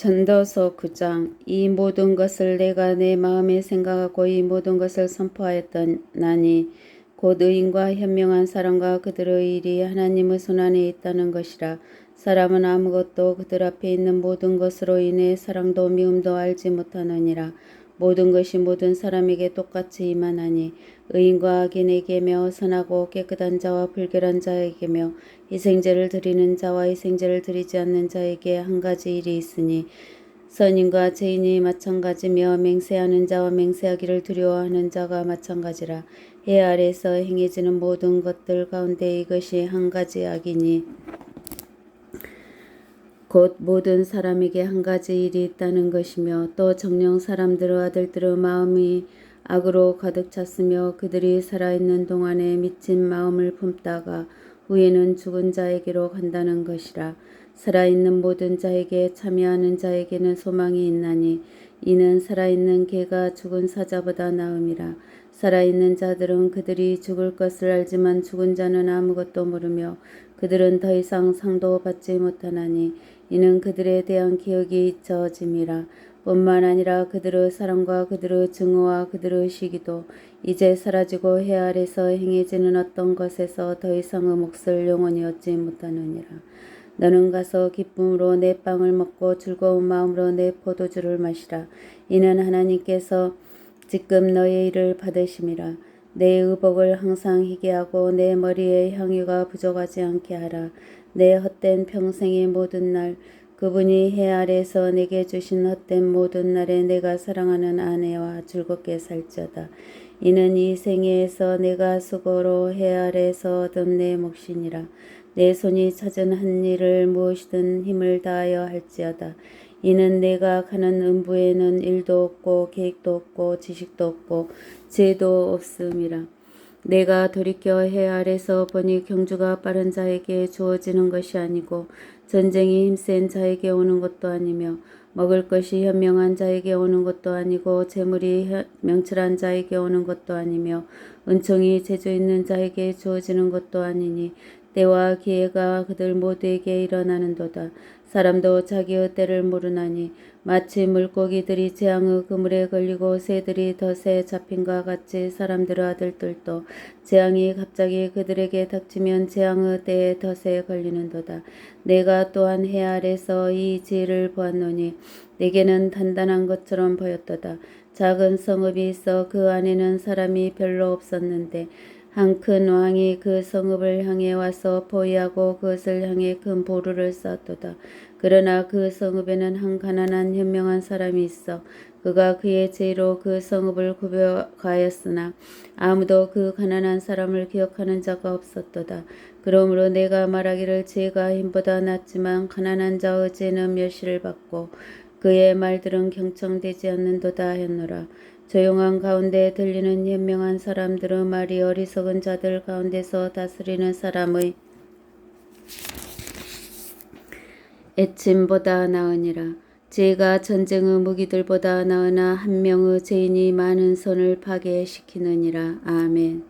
전도서 9장 이 모든 것을 내가 내 마음에 생각하고 이 모든 것을 선포하였더나니 곧 의인과 현명한 사람과 그들의 일이 하나님의 손안에 있다는 것이라. 사람은 아무것도 그들 앞에 있는 모든 것으로 인해 사랑도 미움도 알지 못하느니라 모든 것이 모든 사람에게 똑같이 임하나니 의인과 악인에게며 선하고 깨끗한 자와 불결한 자에게며 희생제를 드리는 자와 희생제를 드리지 않는 자에게 한 가지 일이 있으니 선인과 죄인이 마찬가지며 맹세하는 자와 맹세하기를 두려워하는 자가 마찬가지라. 해 아래서 행해지는 모든 것들 가운데 이것이 한 가지 악이니 곧 모든 사람에게 한 가지 일이 있다는 것이며 또 정령 사람들의 아들들의 마음이 악으로 가득 찼으며 그들이 살아있는 동안에 미친 마음을 품다가 후에는 죽은 자에게로 간다는 것이라. 살아있는 모든 자에게 참여하는 자에게는 소망이 있나니 이는 살아있는 개가 죽은 사자보다 나음이라. 살아있는 자들은 그들이 죽을 것을 알지만 죽은 자는 아무것도 모르며 그들은 더 이상 상도 받지 못하나니 이는 그들에 대한 기억이 잊혀짐이라 뿐만 아니라 그들의 사랑과 그들의 증오와 그들의 시기도 이제 사라지고 해 아래서 행해지는 어떤 것에서 더 이상의 몫을 영원히 얻지 못하느니라. 너는 가서 기쁨으로 내 빵을 먹고 즐거운 마음으로 내 포도주를 마시라. 이는 하나님께서 지금 너의 일을 받으심이라. 내 의복을 항상 희게 하고 내 머리에 향유가 부족하지 않게 하라. 내 헛된 평생의 모든 날 그분이 해 아래서 내게 주신 헛된 모든 날에 내가 사랑하는 아내와 즐겁게 살지어다. 이는 이 생애에서 내가 수고로 해 아래서 얻은 내 몫이니라. 내 손이 찾은 한 일을 무엇이든 힘을 다하여 할지어다. 이는 내가 가는 음부에는 일도 없고 계획도 없고 지식도 없고 죄도 없음이라. 내가 돌이켜 해 아래서 보니 경주가 빠른 자에게 주어지는 것이 아니고 전쟁이 힘센 자에게 오는 것도 아니며 먹을 것이 현명한 자에게 오는 것도 아니고 재물이 명철한 자에게 오는 것도 아니며 은총이 재주 있는 자에게 주어지는 것도 아니니 때와 기회가 그들 모두에게 일어나는도다. 사람도 자기의 때를 모르나니 마치 물고기들이 재앙의 그물에 걸리고 새들이 덫에 잡힌과 같이 사람들의 아들들도 재앙이 갑자기 그들에게 닥치면 재앙의 때에 덫에 걸리는도다. 내가 또한 해 아래서 이 지혜를 보았노니 내게는 단단한 것처럼 보였도다. 작은 성읍이 있어 그 안에는 사람이 별로 없었는데 한 큰 왕이 그 성읍을 향해 와서 포위하고 그것을 향해 큰 보루를 쌓았도다. 그러나 그 성읍에는 한 가난한 현명한 사람이 있어 그가 그의 죄로 그 성읍을 구별하였으나 아무도 그 가난한 사람을 기억하는 자가 없었도다. 그러므로 내가 말하기를 죄가 힘보다 낫지만 가난한 자의 죄는 멸시를 받고 그의 말들은 경청되지 않는도다 했노라. 조용한 가운데 들리는 현명한 사람들의 말이 어리석은 자들 가운데서 다스리는 사람의 애침보다 나으니라. 죄가 전쟁의 무기들보다 나으나 한 명의 죄인이 많은 손을 파괴시키느니라. 아멘.